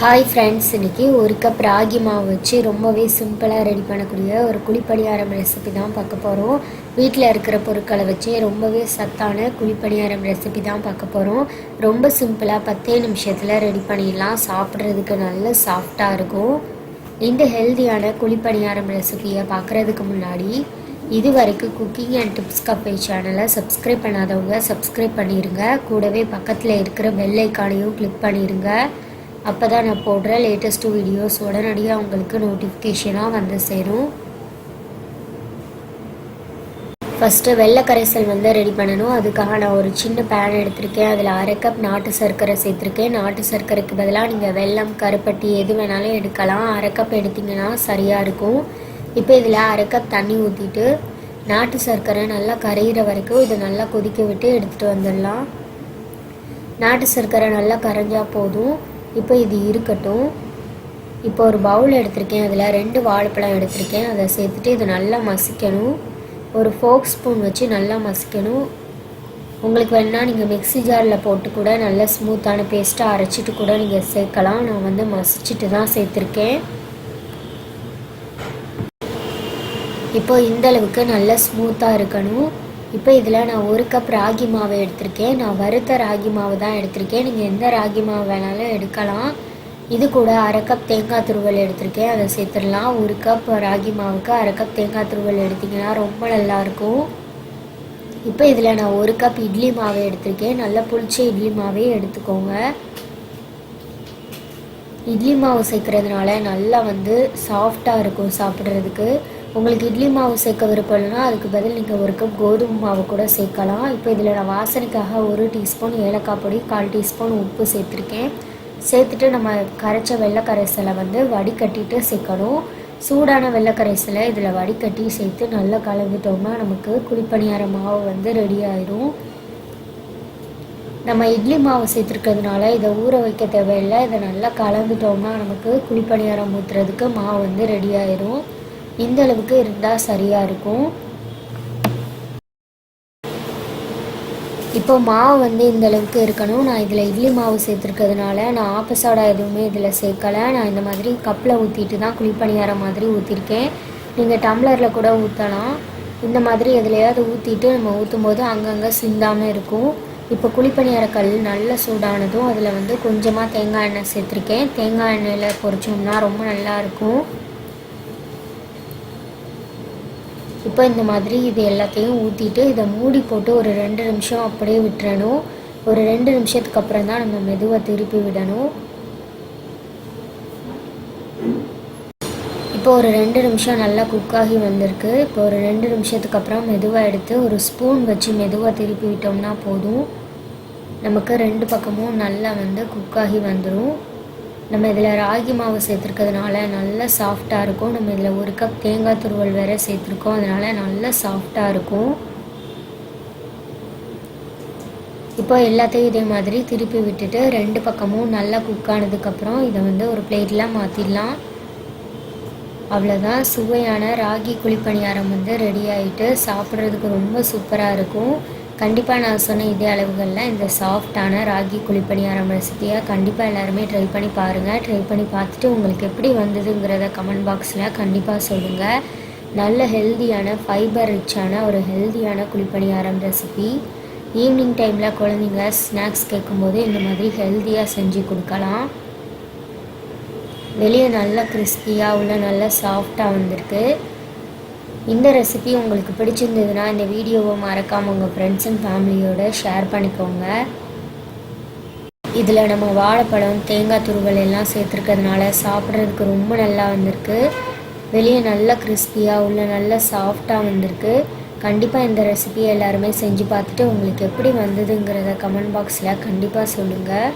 Hi friends இன்றைக்கி ஒரு cup ragi மாவு வச்சு ரொம்பவே சிம்பிளாக ரெடி பண்ணக்கூடிய ஒரு குழிப்பணியாரம் ரெசிபி தான் பார்க்க போகிறோம் வீட்டில் இருக்கிற பொருட்களை வச்சு ரொம்பவே சத்தான குழிப்பணியாரம் ரெசிபி தான் பார்க்க போகிறோம் ரொம்ப சிம்பிளாக பத்தே நிமிஷத்தில் ரெடி பண்ணிடலாம். சாப்பிட்றதுக்கு நல்ல சாஃப்டாக இருக்கும். இந்த ஹெல்தியான குழிப்பணியாரம் ரெசிபியை பார்க்குறதுக்கு முன்னாடி இது வரைக்கும் குக்கிங் அண்ட் டிப்ஸ் கப்பை சேனலை சப்ஸ்கிரைப் பண்ணாதவங்க சப்ஸ்கிரைப் பண்ணிடுங்க கூடவே பக்கத்தில் இருக்கிற பெல் ஐக்கானையும் கிளிக் பண்ணிடுங்க அப்போ தான் நான் போடுற லேட்டஸ்ட்டு வீடியோஸ் உடனடியாக உங்களுக்கு நோட்டிஃபிகேஷனாக வந்து சேரும். ஃபஸ்ட்டு வெள்ளை கரைசல் வந்து ரெடி பண்ணணும். அதுக்காக நான் ஒரு சின்ன பேன் எடுத்திருக்கேன். அதில் அரை கப் நாட்டு சர்க்கரை சேர்த்துருக்கேன். நாட்டு சர்க்கரைக்கு பதிலாக நீங்கள் வெல்லம் கருப்பட்டி எது வேணாலும் எடுக்கலாம். அரை கப் எடுத்திங்கன்னா சரியாக இருக்கும். இப்போ இதில் அரை கப் தண்ணி ஊற்றிட்டு நாட்டு சர்க்கரை நல்லா கரையிற வரைக்கும் இதை நல்லா கொதிக்க விட்டு எடுத்துகிட்டு வந்துடலாம். நாட்டு சர்க்கரை நல்லா கரைஞ்சால் போதும். இப்போ இது இருக்கட்டும். இப்போ ஒரு பவுல் எடுத்திருக்கேன். அதில் ரெண்டு வாழைப்பழம் எடுத்திருக்கேன். அதை சேர்த்துட்டு இதை நல்லா மசிக்கணும். ஒரு ஃபோக் ஸ்பூன் வச்சு நல்லா மசிக்கணும். உங்களுக்கு வேணால் நீங்கள் மிக்ஸி ஜாரில் போட்டு கூட நல்ல ஸ்மூத்தான பேஸ்ட்டாக அரைச்சிட்டு கூட நீங்கள் சேர்க்கலாம். நான் வந்து மசிச்சுட்டு தான் சேர்த்துருக்கேன். இப்போ இந்த அளவுக்கு நல்ல ஸ்மூத்தாக இருக்கணும். இப்போ இதில் நான் ஒரு கப் ராகி மாவை எடுத்திருக்கேன். நான் வறுத்த ராகி மாவு தான் எடுத்திருக்கேன். நீங்கள் எந்த ராகி மாவு வேணாலும் எடுக்கலாம். இது கூட அரை கப் தேங்காய் துருவல் எடுத்திருக்கேன். அதை சேர்த்துடலாம். ஒரு கப் ராகி மாவுக்கு அரை கப் தேங்காய் துருவல் எடுத்திங்கன்னா ரொம்ப நல்லாயிருக்கும் இப்போ இதில் நான் ஒரு கப் இட்லி மாவை எடுத்திருக்கேன். நல்லா புளிச்ச இட்லி மாவே எடுத்துக்கோங்க. இட்லி மாவு சேர்க்குறதுனால நல்லா வந்து சாஃப்டாக இருக்கும் சாப்பிட்றதுக்கு. உங்களுக்கு இட்லி மாவு சேர்க்க விருப்பம் இல்லைனா அதுக்கு பதில் நீங்கள் ஒரு கப் கோதுமை மாவு கூட சேர்க்கலாம். இப்போ இதில் நான் வாசனைக்காக ஒரு டீஸ்பூன் ஏலக்காய் பொடி கால் டீஸ்பூன் உப்பு சேர்த்துருக்கேன். சேர்த்துட்டு நம்ம கரைச்ச வெள்ளை கரைசலை வந்து வடிகட்டிட்டு சேர்க்கணும். சூடான வெள்ளை கரைசலை இதில் வடிகட்டி சேர்த்து நல்லா கலந்துட்டோம்னா நமக்கு குழிப்பணியார மாவு வந்து ரெடி ஆயிரும். நம்ம இட்லி மாவு சேர்த்துருக்கிறதுனால இதை ஊற வைக்க தேவையில்லை. இதை நல்லா கலந்துட்டோம்னா நமக்கு குழிப்பணியாரம் ஊற்றுறதுக்கு மாவு வந்து ரெடி ஆயிரும். இந்த அளவுக்கு இருந்தால் சரியாக இருக்கும். இப்போ மாவு வந்து இந்த அளவுக்கு இருக்கணும். நான் இதில் இட்லி மாவு சேர்த்துருக்கிறதுனால நான் ஆப்பசோடா எதுவுமே இதில் சேர்க்கலை. நான் இந்த மாதிரி கப்பில் ஊற்றிட்டு தான் குழிப்பணியார மாதிரி ஊற்றிருக்கேன் நீங்கள் டம்ளரில் கூட ஊற்றலாம் இந்த மாதிரி எதுலையாவது ஊற்றிட்டு நம்ம ஊற்றும் போது அங்கங்கே சிந்தாமல் இருக்கும். இப்போ குழிப்பணியார கல் நல்ல சூடானதும் அதில் வந்து கொஞ்சமாக தேங்காய் எண்ணெய் சேர்த்துருக்கேன். தேங்காய் எண்ணெயில் பொரிச்சோம்னா ரொம்ப நல்லாயிருக்கும் இப்போ இந்த மாதிரி இது எல்லாத்தையும் ஊற்றிட்டு இதை மூடி போட்டு ஒரு ரெண்டு நிமிஷம் அப்படியே விட்டுறணும். ஒரு ரெண்டு நிமிஷத்துக்கு அப்புறம் தான் நம்ம மெதுவாக திருப்பி விடணும். இப்போ ஒரு ரெண்டு நிமிஷம் நல்லா குக் ஆகி வந்திருக்கு. இப்போ ஒரு ரெண்டு நிமிஷத்துக்கு அப்புறம் மெதுவாக எடுத்து ஒரு ஸ்பூன் வச்சு மெதுவாக திருப்பி விட்டோம்னா போதும். நமக்கு ரெண்டு பக்கமும் நல்லா வந்து குக் ஆகி வந்துடும் நம்ம இதில் ராகி மாவு சேர்த்துருக்கிறதுனால நல்லா சாஃப்டாக இருக்கும். நம்ம இதில் ஒரு கப் தேங்காய் துருவல் வேறு சேர்த்துருக்கோம். அதனால் நல்லா சாஃப்டாக இருக்கும். இப்போ எல்லாத்தையும் இதே மாதிரி திருப்பி விட்டுட்டு ரெண்டு பக்கமும் நல்லா குக் ஆனதுக்கப்புறம் இதை வந்து ஒரு பிளேட்டில் மாற்றிடலாம் அவ்வளோதான் சுவையான ராகி குழிப்பணியாரம் வந்து ரெடி ஆகிட்டு சாப்பிட்றதுக்கு ரொம்ப சூப்பராக இருக்கும். கண்டிப்பாக நான் சொன்ன இதே அளவுகளில் இந்த சாஃப்டான ராகி குழிப்பணியாரம் ரெசிபியை கண்டிப்பாக எல்லாருமே ட்ரை பண்ணி பாருங்கள் ட்ரை பண்ணி பார்த்துட்டு உங்களுக்கு எப்படி வந்ததுங்கிறத கமெண்ட் பாக்ஸில் கண்டிப்பாக சொல்லுங்கள் நல்ல ஹெல்தியான ஃபைபர் ரிச்சான ஒரு ஹெல்தியான குழிப்பணியாரம் ரெசிபி ஈவினிங் டைமில் குழந்தைங்க ஸ்நாக்ஸ் கேட்கும்போது இந்த மாதிரி ஹெல்த்தியாக செஞ்சு கொடுக்கலாம். வெளியே நல்லா கிறிஸ்பியாக உள்ள நல்லா சாஃப்டாக வந்திருக்கு. இந்த ரெசிபி உங்களுக்கு பிடிச்சிருந்ததுன்னா இந்த வீடியோவை மறக்காமல் உங்கள் ஃப்ரெண்ட்ஸ் அண்ட் ஃபேமிலியோடு ஷேர் பண்ணிக்கோங்க. இதில் நம்ம வாழைப்பழம் தேங்காய் துருவல் எல்லாம் சேர்த்துருக்கிறதுனால சாப்பிட்றதுக்கு ரொம்ப நல்லா வந்திருக்கு. வெளியே நல்லா கிறிஸ்பியாக உள்ள நல்லா சாஃப்டாக வந்திருக்கு. கண்டிப்பாக இந்த ரெசிபியை எல்லாருமே செஞ்சு பார்த்துட்டு உங்களுக்கு எப்படி வந்ததுங்கிறத கமெண்ட் பாக்ஸில் கண்டிப்பாக சொல்லுங்கள்